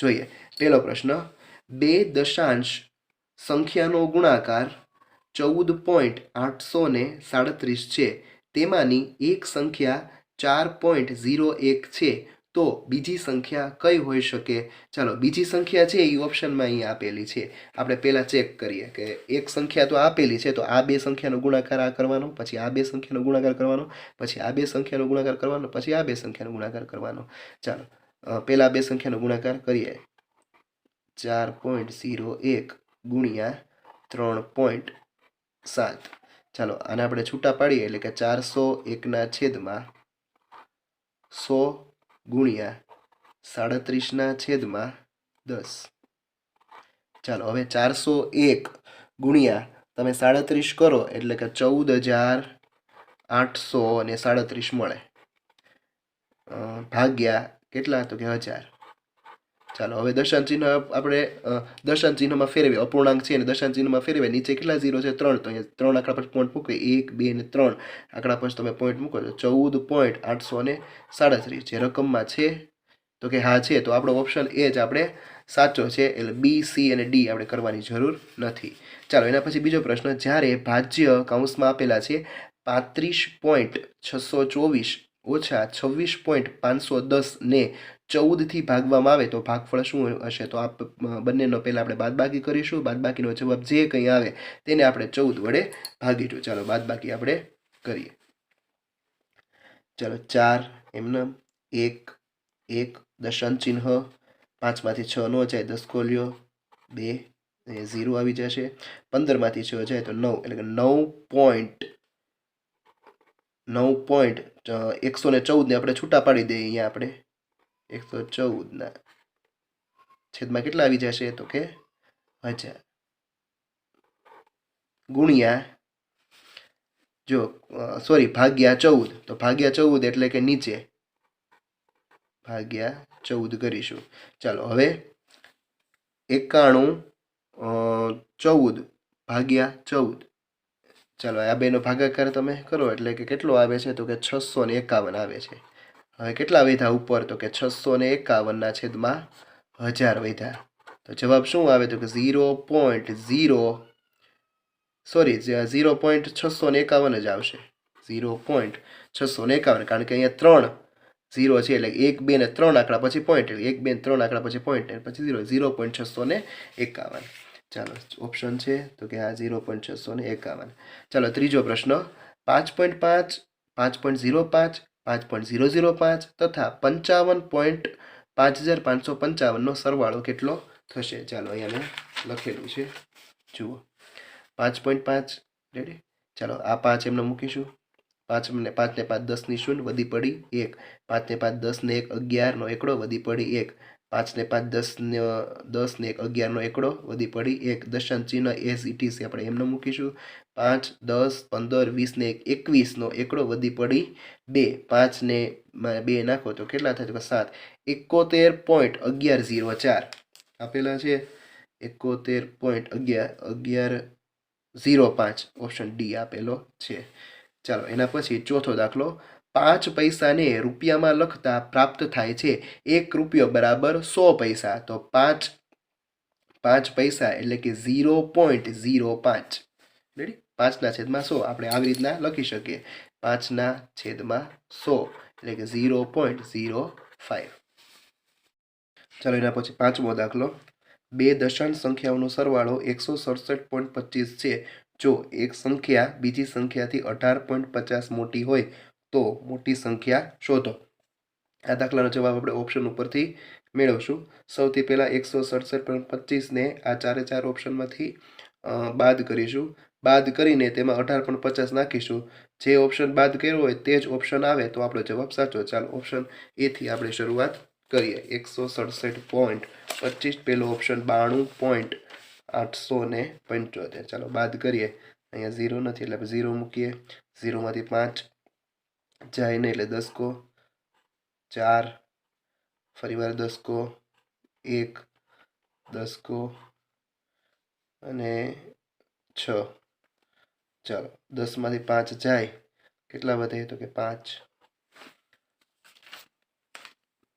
જોઈએ. પહેલો પ્રશ્ન, બે દશાંશ સંખ્યાનો ગુણાકાર ચૌદ પોઈન્ટ આઠસો ને સાડત્રીસ છે. તેમાંની એક સંખ્યા ચાર પોઈન્ટ ઝીરો એક છે. તો બીજી સંખ્યા કઈ હોઈ શકે? ચાલો, બીજી સંખ્યા છે એ ઓપ્શનમાં અહીં આપેલી છે. આપણે પહેલાં ચેક કરીએ કે એક સંખ્યા તો આપેલી છે, તો આ બે સંખ્યાનો ગુણાકાર આ કરવાનો, પછી આ બે સંખ્યાનો ગુણાકાર કરવાનો, પછી આ બે સંખ્યાનો ગુણાકાર કરવાનો, પછી આ બે સંખ્યાનો ગુણાકાર કરવાનો. ચાલો પહેલા બે સંખ્યાનો ગુણાકાર કરીએ. ચાર પોઈન્ટ ઝીરો એક ગુણ્યા ત્રણ પોઈન્ટ સાત. ચાલો, આને આપણે છૂટા પાડીએ એટલે કે ચારસો એકના છેદમાં સો ગુણ્યા સાડત્રીસના છેદમાં દસ. ચાલો, હવે ચારસો એક ગુણ્યા તમે સાડત્રીસ કરો એટલે કે ચૌદ હજાર આઠસો અને સાડત્રીસ મળે. ભાગ્યા કેટલા તો કે હજાર. ચાલો, હવે દશાંશ ચિહ્ન આપણે દર્શન ચિહ્નમાં ફેરવીએ. અપૂર્ણાંક છે અને દશાંશ ચિહ્નમાં ફેરવીએ. નીચે કેટલા ઝીરો છે? ત્રણ. તો અહીંયા ત્રણ આંકડા પર પોઈન્ટ મૂકવી એક, બે ને ત્રણ. આંકડા પર તમે પોઈન્ટ મૂકો તો ચૌદ પોઈન્ટ આઠસો ને સાડત્રીસ. જે રકમમાં છે, તો કે હા છે, તો આપણો ઓપ્શન એ જ આપણે સાચો છે. એટલે બી સી અને ડી આપણે કરવાની જરૂર નથી. ચાલો, એના પછી બીજો પ્રશ્ન. જ્યારે ભાજ્ય કૌંસમાં આપેલા છે, પાંત્રીસ પોઈન્ટ છસો ચોવીસ ઓછા છવ્વીસ પોઈન્ટ પાંચસો દસને ચૌદથી ભાગવામાં આવે તો ભાગફળ શું હશે? તો આ બંનેનો પહેલાં આપણે બાદબાકી કરીશું. બાદબાકીનો જવાબ જે કંઈ આવે તેને આપણે ચૌદ વડે ભાગીશું. ચાલો, બાદબાકી આપણે કરીએ. ચાલો, ચાર એમના, એક એક, દશાંત ચિહ્ન, પાંચમાંથી છ નો જાય, દસ કોલ્યો બે ઝીરો આવી જશે. પંદરમાંથી છ જાય તો નવ, એટલે કે નવ પોઈન્ટ નવ પોઈન્ટ એકસો ને ચૌદને આપણે છૂટા પાડી દઈએ અહીંયા આપણે. એકસો ચૌદના. છેદમાં કેટલા આવી જશે તો કે હજાર. ગુણ્યા, જો સોરી ભાગ્યા ચૌદ. તો ભાગ્યા ચૌદ એટલે કે નીચે. ભાગ્યા ચૌદ કરીશું. ચાલો, હવે એકાણું ચૌદ. ભાગ્યા ચૌદ. ચાલો, આ બેનો ભાગાકાર તમે કરો, એટલે કે કેટલો આવે છે તો કે છસો ને એકાવન આવે છે. હવે કેટલા વૈધા ઉપર તો કે છસો ને એકાવનના છેદમાં હજાર વૈધા તો જવાબ શું આવે તો કે zero point zero, sorry zero point છસો ને એકાવન જ આવશે. ઝીરો પોઈન્ટ છસો ને એકાવન, કારણ કે અહીંયા ત્રણ ઝીરો છે, એટલે એક, બે ને ત્રણ આંકડા પછી પોઈન્ટ એક, બે ત્રણ આંકડા પછી પોઈન્ટ પછી ઝીરો ઝીરો પોઈન્ટ છસો ને એકાવન. ચાલો ઓપ્શન છે તો કે આ ઝીરો પોઈન્ટ છસો ને એકાવન. ચાલો, ત્રીજો પ્રશ્ન. પાંચ પોઈન્ટ પાંચ પાંચ પોઈન્ટ ઝીરો પાંચ પાંચ પોઈન્ટ ઝીરો ઝીરો પાંચ તથા પંચાવન પોઈન્ટ પાંચ હજાર પાંચસો પંચાવનનો સરવાળો કેટલો થશે? ચાલો, અહીંયા મેં લખેલું છે. જુઓ. પાંચ પોઈન્ટ પાંચ રેડી ચાલો, આ પાંચ એમને મૂકીશું. પાંચ ને પાંચને પાંચ દસની શૂન્ય વધી પડી એક. પાંચને પાંચ દસને એક અગિયારનો એકડો વધી પડી એક. પાંચ ને પાંચ દસ ને દસ ને એક અગિયારનો એકડો વધી પડી. એક દશાંશ ચિહ્ન એસ ઇટીસી આપણે એમને મૂકીશું. પાંચ, દસ, પંદર, વીસ ને એક, એકવીસનો એકડો વધી પડી. બે પાંચ ને માં બે નાખો તો કેટલા થાય? તો સાત. એકોતેર પોઈન્ટ અગિયાર ઝીરો ચાર. આપેલા છે. એકોતેર પોઈન્ટ અગિયાર અગિયાર ઝીરો પાંચ. ઓપ્શન ડી આપેલો છે. ચાલો, એના પછી ચોથો દાખલો. પાંચ પૈસાને રૂપિયામાં લખતા પ્રાપ્ત થાય છે. એક રૂપિયો બરાબર સો પૈસા. તો પાંચ પાંચ પૈસા એટલે કે ઝીરો પોઈન્ટ ઝીરો પાંચ. રેડી પાંચના છેદમાં સો. આપણે આવી રીતના લખી શકીએ. પાંચના છેદમાં સો એટલે કે ઝીરો પોઈન્ટ ઝીરો ફાઇવ ચાલો એના પછી પાંચમો દાખલો. બે દશાંશ સંખ્યાઓનો સરવાળો એકસો સડસઠ પોઈન્ટ પચીસ છે. જો એક સંખ્યા બીજી સંખ્યાથી અઢાર પોઈન્ટ પચાસ મોટી હોય તો મોટી સંખ્યા શોધો. આ દાખલાનો જવાબ આપણે ઓપ્શન ઉપરથી મેળવશું. સૌથી પહેલાં એકસો સડસઠ પોઈન્ટ પચીસને આ ચારે ચાર ઓપ્શનમાંથી બાદ કરીશું. બાદ કરીને તેમાં અઢાર પોઈન્ટ પચાસ નાખીશું. જે ઓપ્શન બાદ કર્યો હોય તે જ ઓપ્શન આવે તો આપણો જવાબ સાચો. ચાલો ઓપ્શન એથી આપણે શરૂઆત કરીએ. એકસો સડસઠ પોઈન્ટ પચીસ, પહેલો ઓપ્શન બાણું પોઈન્ટ આઠસો ને પંચોતેર. ચાલો બાદ કરીએ. અહીંયા ઝીરો નથી એટલે ઝીરો મૂકીએ. ઝીરોમાંથી પાંચ જાય નહીં એટલે દસકો ચાર ફરીવાર દસકો એક દસકો અને છ. ચાલો, દસમાંથી પાંચ જાય. કેટલા વધે તો કે પાંચ?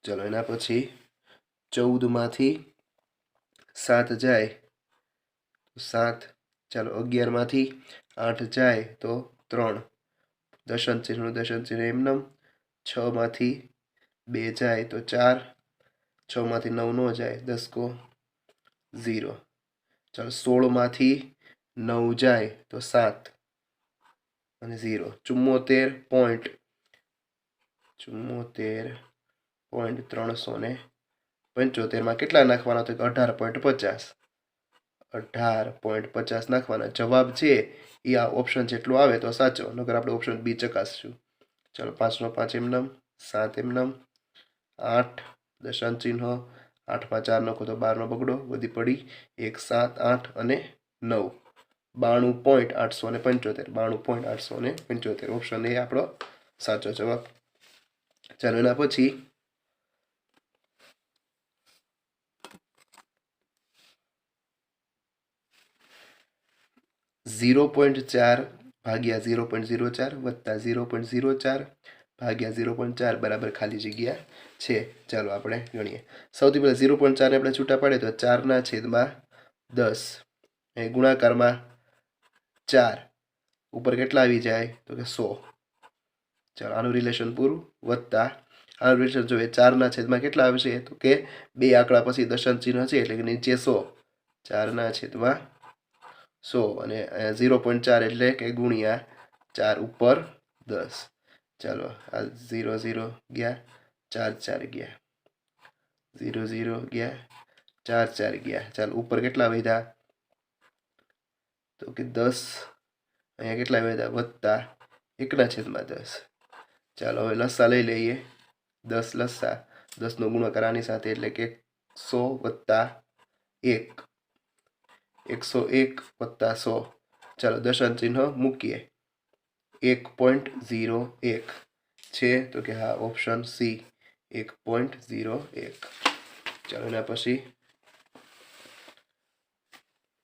ચલો, એના પછી ચૌદમાંથી સાત જાય. તો સાત, ચાલો, અગિયારમાંથી આઠ જાય તો ત્રણ. દશાંશ ચિહ્નનું દશાંશ ચિહ્ન એમનેમ છમાંથી બે જાય તો ચાર, છમાંથી નવ નો જાય દસકો ઝીરો. ચાલો સોળમાંથી નવ જાય તો સાત અને ઝીરો. ચુમ્મોતેર પોઈન્ટ ચુમ્મોતેર પોઈન્ટ ત્રણસો ને પંચોતેરમાં કેટલા નાખવાના તો અઢાર પોઈન્ટ પચાસ. અઢાર પોઈન્ટ પચાસ નાખવાના જવાબ છે. એ આ ઓપ્શન જેટલો આવે તો સાચો, નકર આપણે ઓપ્શન બી ચકાસશું. ચાલો, પાંચનો પાંચ એમનમ, સાત એમનમ, આઠ, દશાંશ ચિહ્ન, આઠમાં ચાર નખો તો બારનો બગડો વધી પડી, એક, સાત, આઠ અને નવ. બાણું પોઈન્ટ આઠસો ને પંચોતેર, બાણું પોઈન્ટ આઠસો ને પંચોતેર. ઓપ્શન એ આપણો સાચો જવાબ. ચાલો, એના પછી ઝીરો પોઈન્ટ ચાર ભાગ્યા ઝીરો પોઈન્ટ ઝીરો ચાર વત્તા ઝીરો પોઈન્ટ ઝીરો ચાર ભાગ્યા ઝીરો પોઈન્ટ ચાર બરાબર ખાલી જગ્યા છે. ચાલો આપણે ગણીએ. સૌથી પહેલાં ઝીરો પોઈન્ટ ચારને આપણે છૂટા પાડીએ તો ચારના છેદમાં દસ. એ ગુણાકારમાં ચાર. ઉપર કેટલા આવી જાય? તો કે સો. ચાલો, આનું રિલેશન પૂરું. વત્તા, આનું રિલેશન જોઈએ ચારના છેદમાં કેટલા આવશે? તો કે બે આંકડા પછી દશાંશ ચિહ્ન છે એટલે કે નીચે સો. ચારના છેદમાં સો અને ઝીરો પોઈન્ટ ચાર એટલે કે ગુણ્યા ચાર ઉપર દસ. ચાલો, આ ઝીરો ઝીરો ગયા, ચાર ચાર ગયા. ઝીરો ઝીરો ગયા, ચાર ચાર ગયા. ચાલો, ઉપર કેટલા વધ્યા? તો કે દસ. અહીંયા કેટલા વધ્યા? વત્તા. એકના છેદમાં દસ. ચાલો, હવે લસ્સા લઈ લઈએ. દસ લસ્સા દસનો ગુણાકાર આની સાથે એટલે કે સો વત્તા એક. એકસો એક વત્તા સો. ચાલો, દશાંશ ચિહ્ન મૂકીએ. એક પોઈન્ટ ઝીરો એક. છે તો કે હા, ઓપ્શન સી, એક પોઈન્ટ ઝીરો એક. ચાલો, એના પછી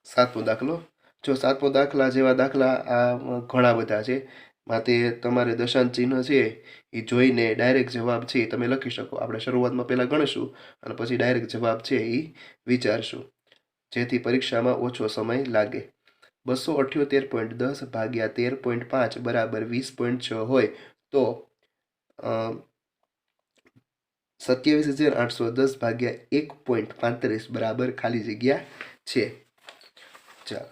સાતમો દાખલો. જો સાતમો દાખલા જેવા દાખલા આ ઘણા બધા છે, માટે તમારે દશાંશ ચિહ્ન છે એ જોઈને ડાયરેક્ટ જવાબ છે તમે લખી શકો. આપણે શરૂઆતમાં પહેલાં ગણીશું અને પછી ડાયરેક્ટ જવાબ છે એ વિચારશું. જેથી પરીક્ષામાં ઓછો સમય લાગે. બસો અઠ્યોતેર પોઈન્ટ દસ ભાગ્યા તેર પોઈન્ટ પાંચ બરાબર વીસ પોઈન્ટ છ હોય તો સત્યાવીસ હજાર આઠસો દસ ભાગ્યા એક પોઈન્ટ પાંત્રીસ બરાબર ખાલી જગ્યા છે. ચાલો.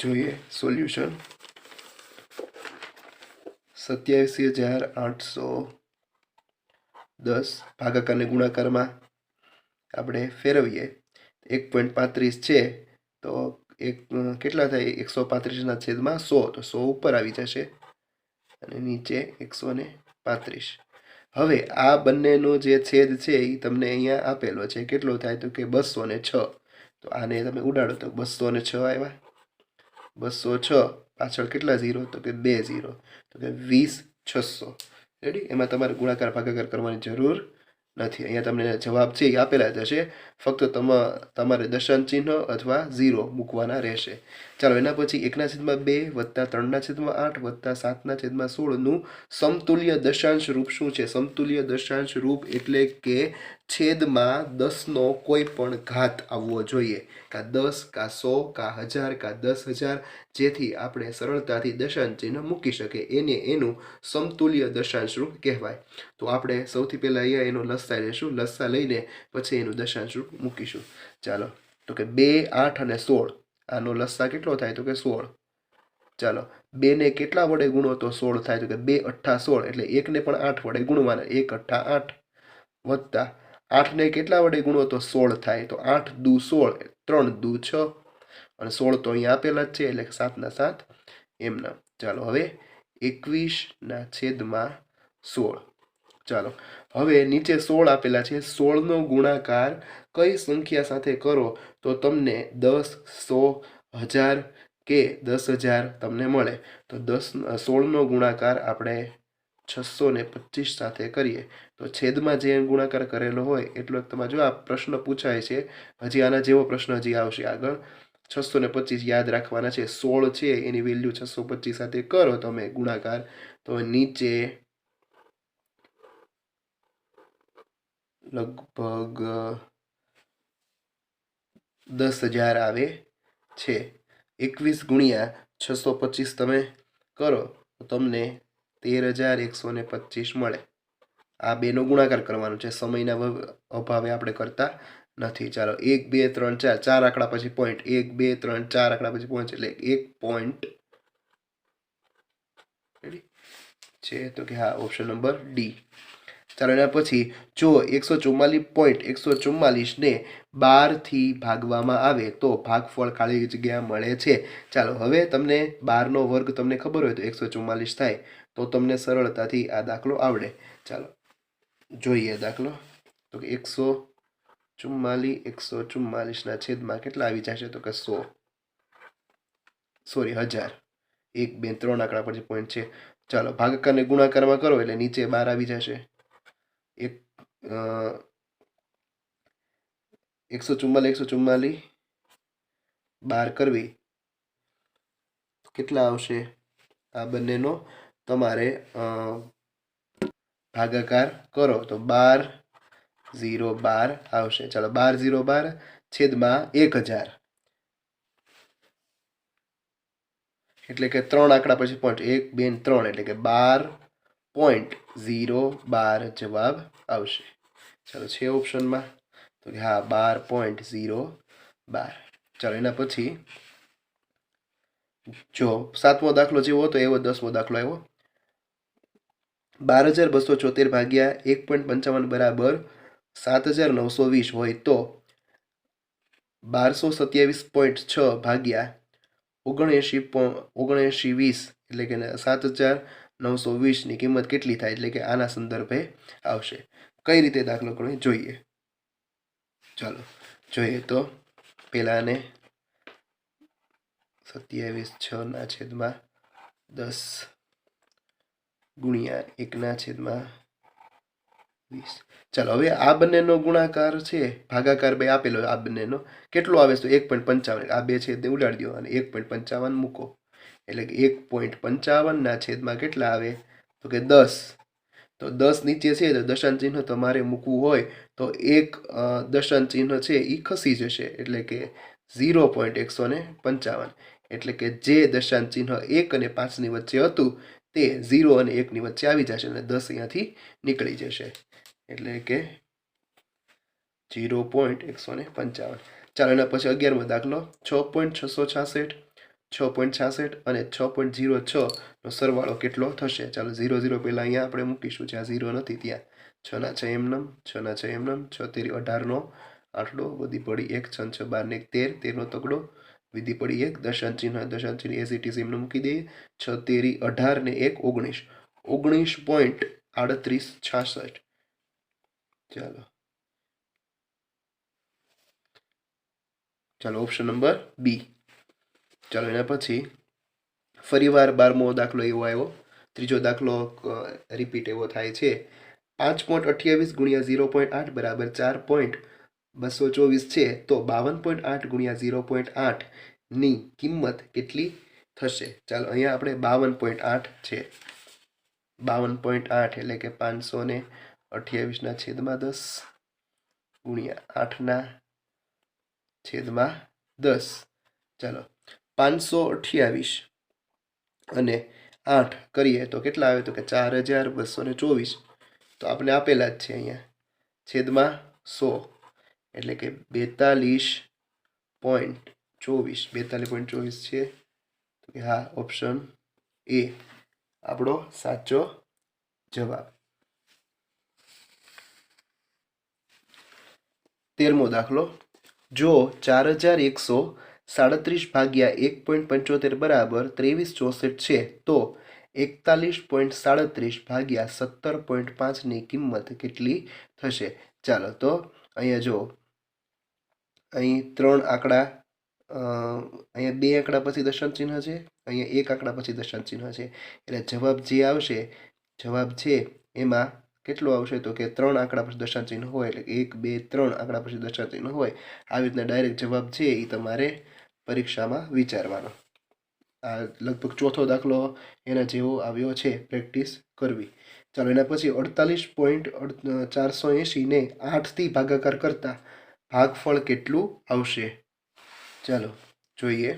જોઈએ સોલ્યુશન. સત્યાવીસ હજાર આઠસો દસ ભાગાકારને ગુણાકારમાં આપણે ફેરવીએ, એક પોઈન્ટ પાંત્રીસ છે, તો એક કેટલા થાય? એકસો પાંત્રીસના છેદમાં સો, તો સો ઉપર આવી જશે. અને નીચે એકસો ને પાંત્રીસ. હવે આ બંનેનો જે છેદ છે એ તમને અહીંયા આપેલો છે. કેટલો થાય? તો કે બસો ને છ. તો આને તમે ઉડાડો તો બસો ને છ આવ્યા. બસો છ, પાછળ કેટલા ઝીરો? તો કે બે ઝીરો. તો કે વીસ છસો. રેડી એમાં તમારે ગુણાકાર ભાગાકાર કરવાની જરૂર નથી. અહીંયા તમને જવાબ છે એ આપેલા જશે ફક્ત તમા, તમારે દશાંશ ચિહ્ન અથવા ઝીરો મૂકવાના રહેશે. ચાલો, એના પછી એકના છેદમાં બે વત્તા ત્રણના છેદમાં આઠ વત્તા સાતના છેદમાં સોળનું સમતુલ્ય દશાંશ રૂપ શું છે? સમતુલ્ય દશાંશ રૂપ એટલે કે છેદમાં દસનો કોઈ પણ ઘાત આવવો જોઈએ. કાં દસ, કાં સો, કાં હજાર, કાં દસ હજાર, જેથી આપણે સરળતાથી દશાંશ ચિહ્ન મૂકી શકે એને એનું સમતુલ્ય દશાંશ રૂપ કહેવાય. તો આપણે સૌથી પહેલાં અહીંયા એનો લસ્સા લેશું. લસ્સા લઈને પછી એનું દશાંશ રૂપ મૂકીશું. ચાલો, તો કે બે, આઠ અને સોળ. આનો લસ્સા કેટલો થાય તો કે સોળ. ચાલો, બેને કેટલા વડે ગુણો તો સોળ થાય તો કે બે અઠ્ઠા સોળ, એટલે એકને પણ આઠ વડે ગુણવાના, એક અઠ્ઠા આઠ. વત્તા આઠને કેટલા વડે ગુણો તો સોળ થાય તો આઠ દુ સોળ, ત્રણ દુ છ. અને સોળ તો અહીંયા આપેલા જ છે, એટલે સાતના સાત એમના. ચાલો, હવે એકવીસના છેદમાં સોળ. ચાલો, હવે નીચે સોળ આપેલા છે, સોળનો ગુણાકાર કઈ સંખ્યા સાથે કરો તો તમને દસ, સો હજાર કે દસ હજાર તમને મળે. તો દસ, સોળનો ગુણાકાર આપણે છસો ને પચીસ સાથે કરીએ. તો છેદમાં જે ગુણાકાર કરેલો હોય, એટલો તમારે જો આ પ્રશ્ન પૂછાય છે. હજી આના જેવો પ્રશ્ન હજી આવશે આગળ. છસો ને પચીસ યાદ રાખવાના છે. સોળ છે, એની વેલ્યુ છસો પચીસ સાથે કરો તમે ગુણાકાર. તો નીચે લગભગ દસ હજાર આવે છે. એકવીસ ગુણ્યા છસો પચીસ તમે કરો, તો તમને તેર હજાર એકસો ને પચીસ મળે. આ બેનો ગુણાકાર કરવાનો છે. સમયના અભાવે આપણે કરતા નથી. ચાલો, એક, બે, ત્રણ, ચાર. ચાર આંકડા પછી પોઈન્ટ એક, બે, ત્રણ, ચાર આંકડા પછી પોઈન્ટ એટલે એક પોઈન્ટ છે તો કે હા ઓપ્શન નંબર ડી ચાલો પછી જો એકસો ચુમ્માલીસ પોઈન્ટ એકસો ચુમ્માલીસને બારથી ભાગવામાં આવે, તો ભાગફળ ખાલી જગ્યા મળે છે. ચાલો, હવે તમને બારનો વર્ગ તમને ખબર હોય તો એકસો ચુમ્માલીસ થાય, તો તમને સરળતાથી આ દાખલો આવડે. ચાલો, જોઈએ દાખલો. તો કે એકસો ચુમ્માલીસ એકસો ચુમ્માલીસના છેદમાં કેટલા આવી જશે? તો કે સો. સોરી, હજાર. એક બે ત્રણ આંકડા પછી પોઈન્ટ છે. ચાલો, ભાગાકારને ગુણાકારમાં કરો એટલે નીચે બાર આવી જશે. એક એકસો ચુમ્માલીસ એકસો ચુમ્માલીસ બાર કરવી. કેટલા આવશે આ બંનેનો? તમારે ભાગાકાર કરો. તો બાર ઝીરો બાર આવશે. ચાલો, બાર ઝીરો બાર છેદમાં એક હજાર. એટલે કે ત્રણ આંકડા પછી પોઈન્ટ એક, બે ત્રણ, એટલે કે બાર પોઈન્ટ ઝીરો બાર જવાબ આવશે. ચાલો છે ઓપ્શનમાં. તો કે હા, બાર પોઈન્ટ ઝીરો બાર ચાલો એના પછી જો સાતમો દાખલો જેવો હતો, એવો દસમો દાખલો આવ્યો. બાર હજાર બસો ચોતેર ભાગ્યા એક પોઈન્ટ પંચાવન બરાબર સાત હજાર નવસો વીસ હોય તો બારસો સત્યાવીસ પોઈન્ટ છ ભાગ્યા ઓગણએંશી ઓગણએંશી વીસ એટલે કે સાત હજાર નવસો વીસની કિંમત કેટલી થાય એટલે કે આના સંદર્ભે આવશે. કઈ રીતે દાખલો કરવો જોઈએ. ચાલો, જોઈએ તો પહેલાને સત્યાવીસ છના છેદમાં દસ ગુણ્યા એકના છેદમાં વીસ. ચાલો, હવે આ બંનેનો ગુણાકાર છે, ભાગાકાર બે આપેલો આ બંનેનો. કેટલો આવે છે તો એક પોઈન્ટ પંચાવન. આ બે છેદ ઉડાડી દો અને એક પોઈન્ટ પંચાવન મૂકો. એટલે કે એક પોઈન્ટ પંચાવનના છેદમાં કેટલા આવે? તો કે દસ. તો દસ નીચે છે તો દશાંશ ચિહ્ન તમારે મૂકવું હોય, તો એક દશાંત ચિહ્ન છે એ ખસી જશે. એટલે કે ઝીરો પોઈન્ટ એકસો ને પંચાવન. એટલે કે જે દશાંશ ચિહ્ન એક અને પાંચની વચ્ચે હતું, તે ઝીરો અને એકની વચ્ચે આવી જશે અને દસ અહીંયાથી નીકળી જશે. એટલે કે ઝીરો પોઈન્ટ એકસો ને પંચાવન. ચાલો એના પછી અગિયારમો દાખલો. છ પોઈન્ટ છસો છાસઠ. છ પોઈન્ટ છાસઠ અને છ પોઈન્ટ ઝીરો છનો સરવાળો કેટલો થશે? ચાલો ઝીરો ઝીરો પહેલાં અહીંયા આપણે મૂકીશું જ્યાં ઝીરો નથી ત્યાં. છના છ એમનમ છના છ એમનમ છ તેરી અઢારનો આઠડો વધી પડી એક છ છ બારને એક તેર, તેરનો તગડો, વિધિ પડી એક દશાંશ ચિહ્ન દશાંશ ચિહ્ન એસી ટીસી એમને મૂકી દઈએ. છ તેરી અઢાર ને એક, ઓગણીસ. ઓગણીસ પોઈન્ટ આડત્રીસ છાસઠ. ચાલો. ચાલો ઓપ્શન નંબર બી ચાલો, એના પછી ફરીવાર બારમો દાખલો એવો આવ્યો. ત્રીજો દાખલો રિપીટ એવો થાય છે. પાંચ પોઈન્ટ અઠ્યાવીસ ગુણ્યા ઝીરો પોઈન્ટ આઠ બરાબર ચાર પોઈન્ટ બસો ચોવીસ છે. તો બાવન પોઈન્ટ આઠ ગુણ્યા ઝીરો પોઈન્ટ આઠની કિંમત કેટલી થશે? ચાલો, અહીંયા આપણે બાવન પોઈન્ટ આઠ છે. બાવન પોઈન્ટ આઠ એટલે કે પાંચસો ને અઠ્યાવીસના છેદમાં દસ ગુણ્યા આઠના છેદમાં દસ. ચાલો પાંચસો અઠ્યાવીસ અને આઠ કરીએ તો કેટલા આવે તો કે ચાર હજાર બસો ને ચોવીસ. તો આપણે આપેલા જ છે અહીંયા. છેદમાં સો. એટલે કે બેતાલીસ પોઈન્ટ ચોવીસ. બેતાલીસ પોઈન્ટ ચોવીસ છે. તો કે હા, ઓપ્શન એ. આપણો સાચો જવાબ. તેરમો દાખલો. જો ચાર હજાર એકસો સાડત્રીસ ભાગ્યા એક પોઈન્ટ પંચોતેર બરાબર ત્રેવીસ ચોસઠ છે. તો એકતાલીસ પોઈન્ટ સાડત્રીસ ભાગ્યા સત્તર પોઈન્ટ પાંચની કિંમત કેટલી થશે? ચાલો તો અહીંયા જો અહીં ત્રણ આંકડા અહીંયા બે આંકડા પછી દશાંશ ચિહ્ન છે, અહીંયા એક આંકડા પછી દશાંશ ચિહ્ન છે. એટલે જવાબ જે આવશે, જવાબ છે એમાં કેટલો આવશે? તો કે ત્રણ આંકડા પછી દર્શન ચિહ્ન હોય, એટલે એક, બે, ત્રણ આંકડા પછી દશાંશ ચિહ્ન હોય. આવી રીતના ડાયરેક્ટ જવાબ છે એ તમારે પરીક્ષામાં વિચારવાનો. આ લગભગ ચોથો દાખલો એના જેવો આવ્યો છે પ્રેક્ટિસ કરવી. ચાલો એના પછી અડતાલીસ પોઈન્ટ ચારસો એંશીને આઠથી ભાગાકાર કરતાં ભાગફળ કેટલું આવશે? ચાલો જોઈએ.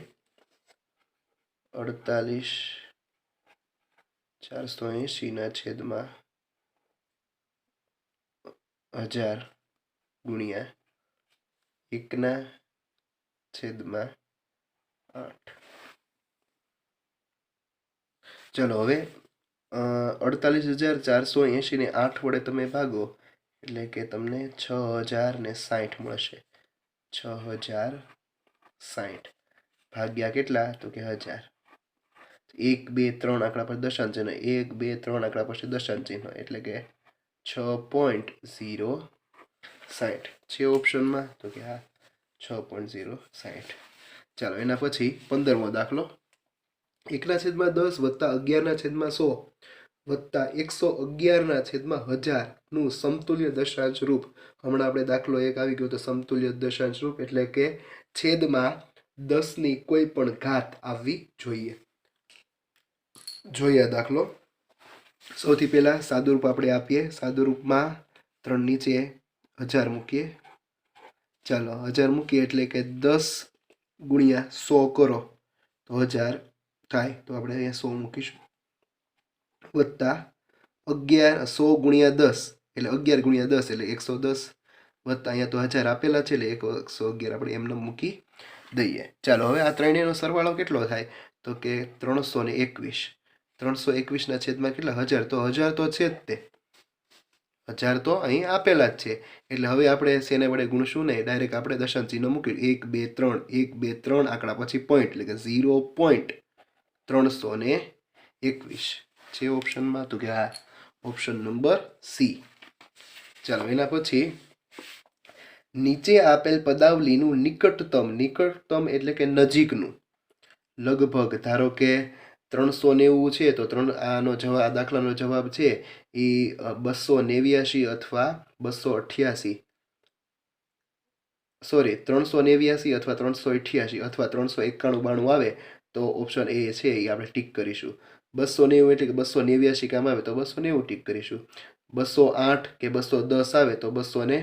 અડતાલીસ ચારસો એંશીના છેદમાં હજાર ગુણ્યા એકના છેદમાં આઠ. ચલો હવે અડતાલીસ હજાર ચારસો એંશીને આઠ વડે તમે ભાગો, એટલે કે તમને છ હજાર ને સાઠ મળશે. છ હજાર સાઠ. ભાગ્યા કેટલા? તો કે હજાર. એક, બે, ત્રણ આંકડા પર દશાંશ ચિહ્ન. એક, બે, ત્રણ આંકડા પછી દશાંશ ચિહ્ન, એટલે કે છ પોઈન્ટ ઝીરો સાઠ. છે ઓપ્શનમાં? તો કે હા, છ પોઈન્ટ ઝીરો સાઠ. ચાલો, એના પછી પંદરમો દાખલો. એકના છેદમાં દસ વત્તા અગિયારના છેદમાં સો વત્તા એકસો અગિયારના છેદમાં હજારનું સમતુલ્ય દશાંશ રૂપ. હમણાં આપણે દાખલો એક આવી ગયો તો સમતુલ્ય દશાંશ રૂપ એટલે કે છેદમાં દસની કોઈ પણ ઘાત આવવી જોઈએ. જોઈએ દાખલો. સૌથી પહેલાં સાદુરૂપ આપણે આપીએ. સાદુરૂપમાં ત્રણ નીચે હજાર મૂકીએ. ચાલો, હજાર મૂકીએ એટલે કે દસ ગુણ્યા સો કરો, તો હજાર થાય. તો આપણે અહીંયા સો મૂકીશું. વત્તા અગિયાર, સો ગુણ્યા દસ, એટલે અગિયાર ગુણ્યા દસ, એટલે એકસો દસ, વત્તા અહીંયા તો હજાર આપેલા છે, એટલે એકસો અગિયાર આપણે એમને મૂકી દઈએ. ચાલો, હવે આ ત્રણેયનો સરવાળો કેટલો થાય? તો કે ત્રણસો ને એકવીસ. ત્રણસો એકવીસના છેદમાં કેટલા? હજાર. તો હજાર તો છે જ તે. હજાર તો અહીં આપેલા જ છે. એટલે હવે આપણે શેને વડે ગુણશું ને? ડાયરેક્ટ આપણે દર્શન ચિહ્ન મૂકી એક, બે, ત્રણ. એક, બે, ત્રણ આંકડા પછી પોઈન્ટ એટલે કે ઝીરો પોઈન્ટ ત્રણસો ને એકવીસ. છે ઓપ્શનમાં તો કે આ ઓપ્શન નંબર સી ચાલો, એના પછી નીચે આપેલ પદાવલીનું નિકટતમ નિકટતમ એટલે કે નજીકનું. લગભગ ધારો કે ત્રણસો નેવું છે તો ત્રણ, આનો જવાબ, આ દાખલાનો જવાબ છે એ બસો નેવ્યાશી અથવા બસો અઠ્યાસી સોરી ત્રણસો નેવ્યાસી અથવા ત્રણસો અઠ્યાસી અથવા ત્રણસો એકાણું બાણું આવે તો ઓપ્શન એ છે એ આપણે ટીક કરીશું. બસો નેવું એટલે કે બસો નેવ્યાસી કામ આવે તો બસો નેવું ટીક કરીશું. બસો આઠ કે બસો દસ આવે તો બસો ને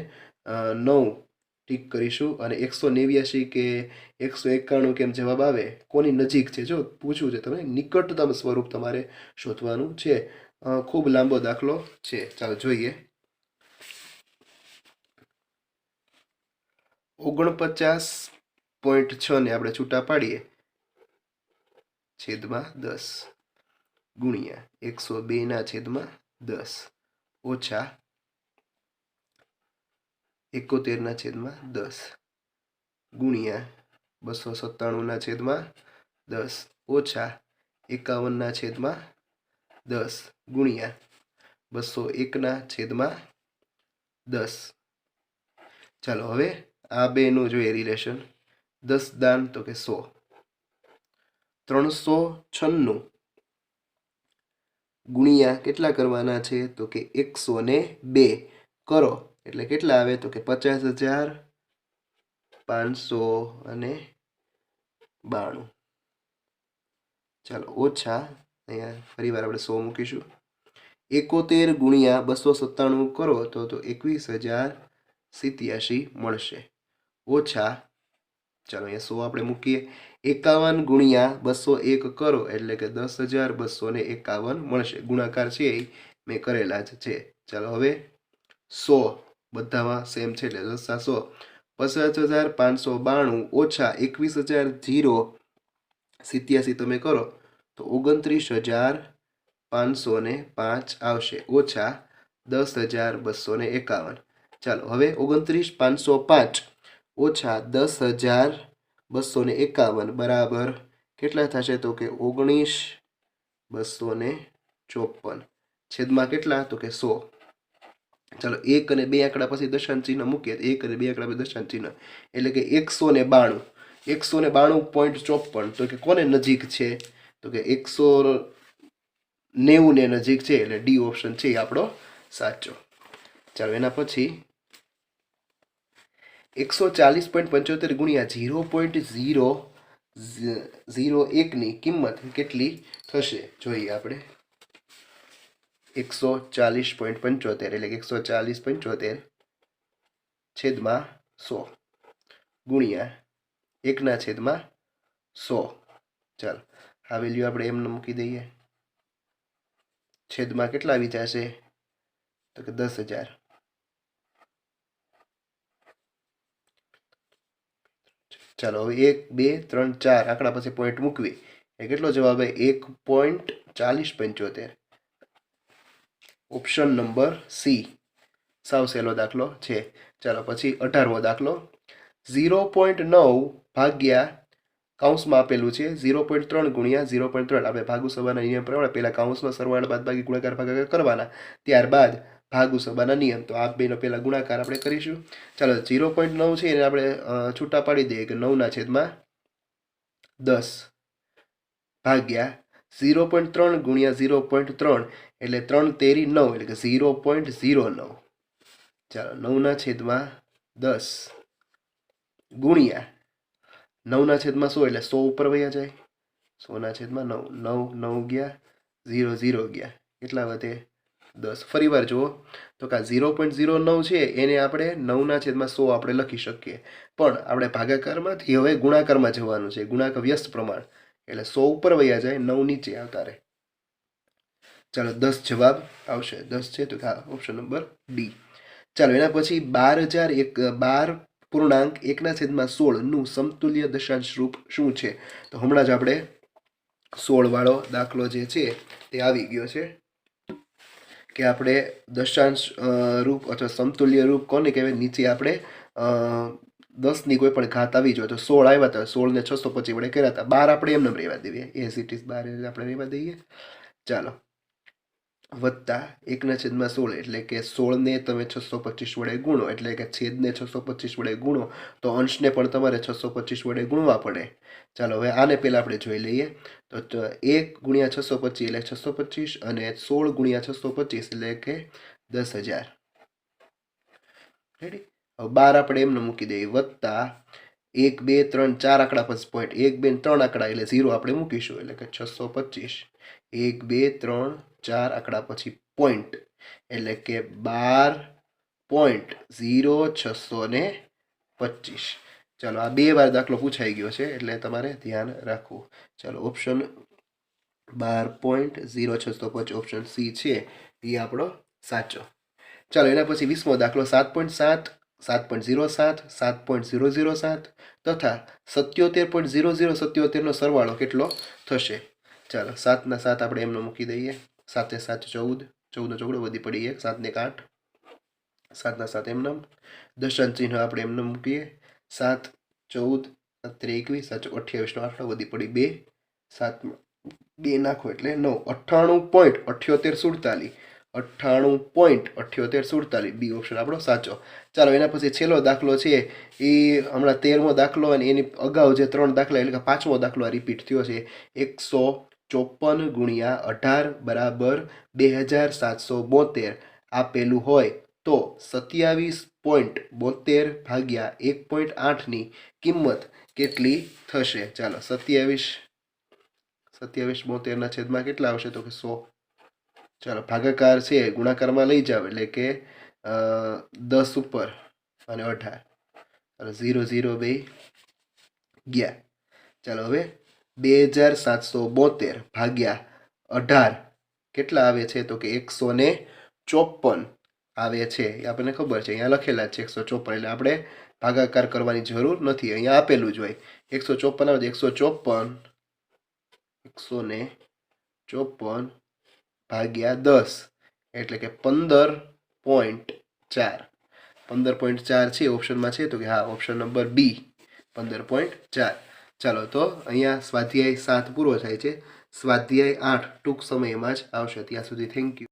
નવ. ટીક કરીશું અને એકસો નેવ્યાસી કે એકસો એકાણું કેમ જવાબ આવે? કોની નજીક છે? જો પૂછવું છે તમે નિકટતમ સ્વરૂપ તમારે શોધવાનું છે. ખૂબ લાંબો દાખલો છે. ચાલો જોઈએ. ઓગણપચાસ પોઈન્ટ છ ને આપણે છૂટા પાડીએ. છેદમાં દસ. ગુણ્યા એકસો બેના છેદમાં દસ. ઓછા એકોતેરના છેદમાં દસ. ગુણ્યા બસો સત્તાણુંના છેદમાં દસ. ઓછા એકાવનના છેદમાં દસ. ગુણ્યા બસો એકના છેદમાં દસ. ચાલો હવે આ બેનું જોઈએ રિલેશન. દસ દાન તો કે સો. ત્રણસો છન્નું ગુણ્યા કેટલા કરવાના છે? તો કે એકસો ને બે. કરો. એટલે કેટલા આવે તો કે પચાસ હજાર, પાંચસો અને બાણું. ચાલો, ઓછા. અહીંયા ફરી વાર આપણે સો મૂકીશું. એકોતેર ગુણ્યા બસો સત્તાણું કરો તો તો એકવીસ હજાર સિત્યાસી મળશે. ઓછા. ચાલો, અહીંયા સો આપણે મૂકીએ. એકાવન ગુણ્યા બસો એક કરો એટલે કે દસ હજાર બસો ને એકાવન મળશે. ગુણાકાર છે એ. મેં કરેલા જ છે. ચાલો, હવે સો. બધામાં સેમ છે એટલે દસા સો. પચાસ હજાર પાંચસો બાણું ઓછા એકવીસ હજાર જીરો સિત્યાસી તમે કરો તો ઓગણત્રીસ હજાર પાંચસો ને પાંચ આવશે. ઓછા દસ હજાર બસો ને એકાવન. ચાલો, હવે ઓગણત્રીસ પાંચસો પાંચ ઓછા દસ હજાર બસો ને એકાવન બરાબર કેટલા થશે તો કે ઓગણીસ બસો ને ચોપન. છેદમાં કેટલા તો કે સો. ચાલો, એક અને બે આંકડા પછી દશાંશ ચિહ્ન મૂકીએ એક અને બે આંકડા પછી દશાંશ ચિહ્ન. એટલે કે એકસો ને બાણું. એકસો ને બાણું પોઈન્ટ ચોપન. તો કે કોને નજીક છે? તો કે એકસો નેવું ને નજીક છે, એટલે ડી ઓપ્શન છે એ આપણો સાચો. ચાલો, એના પછી એકસો ચાલીસ પોઈન્ટ પંચોતેર ગુણ્યા ઝીરો પોઈન્ટ ઝીરો ઝીરો એકની કિંમત કેટલી થશે? જોઈએ આપણે. એકસો ચાલીસ પોઈન્ટ પંચોતેર એટલે કે એકસો ચાલીસ પંચોતેર છેદમાં સો ગુણ્યા એકના છેદમાં સો. ચાલો, આ વેલ્યુ આપણે એમને મૂકી દઈએ. છેદમાં કેટલા આવી જશે તો કે દસ હજાર. ચાલો, હવે એક, બે, ત્રણ, ચાર આંકડા પછી પોઈન્ટ મૂકવી. એ કેટલો જવાબ આવે? એક પોઈન્ટ ચાલીસ પંચોતેર. Option number C. સાવ સહેલો દાખલો છે. ચાલો પછી અઢારમો દાખલો. ઝીરો પોઈન્ટ નવ ભાગ્યા કાઉન્સમાં આપેલું છે. ઝીરો પોઈન્ટ ત્રણ ગુણ્યા ઝીરો પોઈન્ટ ત્રણ. આપણે ભાગુ સભાના નિયમ પ્રમાણે પહેલાં કાઉન્સમાં સરવાળા બાદ બાકી ગુણાકાર ભાગાકાર કરવાના. ત્યારબાદ ભાગુ સભાના નિયમ. તો આ બેનો પહેલાં ગુણાકાર આપણે કરીશું. ચાલો ઝીરો પોઈન્ટ નવ છે એને આપણે છૂટા પાડી દઈએ કે નવના છેદમાં દસ ભાગ્યા ઝીરો પોઈન્ટ ત્રણ ગુણ્યા ઝીરો પોઈન્ટ ત્રણ. એટલે ત્રણ તેરી નવ, એટલે કે ઝીરો પોઈન્ટ ઝીરો નવ. ચાલો, નવના છેદમાં દસ ગુણ્યા નવના છેદમાં સો, એટલે સો ઉપર વયા જાય. સોના છેદમાં નવ નવ નવ ગયા ઝીરો ઝીરો ગયા. કેટલા વધે? દસ. ફરી વાર જુઓ, તો કે ઝીરો પોઈન્ટ ઝીરો નવ છે, એને આપણે નવના છેદમાં સો આપણે લખી શકીએ. પણ આપણે ભાગાકારમાંથી હવે ગુણાકારમાં જવાનું છે. ગુણાકાર વ્યસ્ત પ્રમાણ. એટલે સો ઉપર વયા જાય, નવ નીચે આવતા રહે. ચાલો દસ જવાબ આવશે. દસ છે તો ઓપ્શન નંબર ડી ચાલો એના પછી બાર હજાર એક, બાર પૂર્ણાંક એકના છેદમાં સોળનું સમતુલ્ય દશાંશ રૂપ શું છે? તો હમણાં જ આપણે સોળવાળો દાખલો જે છે તે આવી ગયો છે કે આપણે દશાંશ રૂપ અથવા સમતુલ્ય રૂપ કોને કહેવાય? નીચે આપણે દસની કોઈ પણ ઘાત આવી જોઈએ તો સોળ આવ્યા હતા. સોળને છસો પચીસ વડે કર્યા હતા. બાર આપણે એમને રહેવા દઈએ એ ઇઝ બાર આપણે રહેવા દઈએ. ચાલો. વત્તા એકના છેદમાં સોળ એટલે કે સોળને તમે છસો પચીસ વડે ગુણો, એટલે કે છેદને છસો પચીસ વડે ગુણો, તો અંશને પણ તમારે છસો પચીસ વડે ગુણવા પડે. ચાલો હવે આને પહેલાં આપણે જોઈ લઈએ. તો એક ગુણ્યા છસો પચીસ એટલે છસો પચીસ અને સોળ ગુણ્યા છસો પચીસ એટલે કે દસ હજાર. રેડી હવે બાર આપણે એમને મૂકી દઈએ. વત્તા એક, બે, ત્રણ, ચાર આંકડા પછી પોઈન્ટ એક, બે ત્રણ આંકડા એટલે ઝીરો આપણે મૂકીશું, એટલે કે છસો પચીસ. એક, બે, ત્રણ ચાર આંકડા પછી પોઈન્ટ એટલે કે બાર પોઈન્ટ ઝીરો છસો ને પચીસ. ચાલો, આ બે વાર દાખલો પૂછાઈ ગયો છે, એટલે તમારે ધ્યાન રાખવું. ચાલો ઓપ્શન બાર પોઈન્ટ ઝીરો છસો પચીસ ઓપ્શન સી છે, એ આપણો સાચો. ચાલો, એના પછી વીસમો દાખલો, સાત પોઈન્ટ સાત સાત પોઈન્ટ ઝીરો સાત સાત પોઈન્ટ ઝીરો ઝીરો સાત તથા સત્યોતેર પોઈન્ટ ઝીરો ઝીરો સત્યોતેરનો સરવાળો કેટલો થશે? ચાલો, સાતના સાત આપણે એમને મૂકી દઈએ. સાતે સાત ચૌદ ચૌદનો ચોગડો વધી પડી એક સાતને એક આઠ. સાતના સાત એમને દશાંશ ચિહ્ન આપણે એમને મૂકીએ. સાત, ચૌદ સત્તર એકવીસ, સાચો અઠ્યાવીસનો આંકડો વધી પડી બે. સાતમાં બે નાખો એટલે નવ. અઠ્ઠાણું પોઈન્ટ અઠ્યોતેર સુડતાલીસ. અઠ્ઠાણું પોઈન્ટ અઠ્યોતેર સુડતાલીસ. બી ઓપ્શન આપણો સાચો. ચાલો એના પછી છેલ્લો દાખલો છે. એ હમણાં તેરમો દાખલો અને એની અગાઉ જે ત્રણ દાખલા એટલે કે પાંચમો દાખલો આ રિપીટ થયો છે. એકસો ચોપન ગુણ્યા અઢાર બરાબર બે હજાર સાતસો બોતેર આપેલું હોય તો સત્યાવીસ પોઈન્ટ બોતેર ભાગ્યા એક પોઈન્ટ આઠની કિંમત કેટલી થશે? ચાલો, સત્યાવીસ સત્યાવીસ બોતેરના છેદમાં કેટલા આવશે તો કે સો? ચાલો, ભાગાકાર છે, ગુણાકારમાં લઈ જાવ એટલે કે દસ ઉપર અને અઢાર. ઝીરો ઝીરો, બે, ગયા. ચાલો, હવે બે હજાર સાતસો બોતેર ભાગ્યા અઢાર. કેટલા આવે છે તો કે એકસો ને ચોપન આવે છે. એ આપણને ખબર છે. અહીંયા લખેલા છે એકસો ચોપન એટલે આપણે ભાગાકાર કરવાની જરૂર નથી. અહીંયા આપેલું જ હોય. એકસો ચોપન આવે એકસો ચોપન એકસો ને ચોપન ભાગ્યા દસ. એટલે કે પંદર પોઈન્ટ ચાર. પંદર પોઈન્ટ ચાર છે. ઓપ્શનમાં છે તો કે હા, ઓપ્શન નંબર બી. પંદર પોઈન્ટ ચાર. ચાલો તો અહીંયા સ્વાધ્યાય સાત પૂરો થાય છે. સ્વાધ્યાય આઠ ટૂંક સમયમાં જ આવશે. ત્યાં સુધી થેન્ક યુ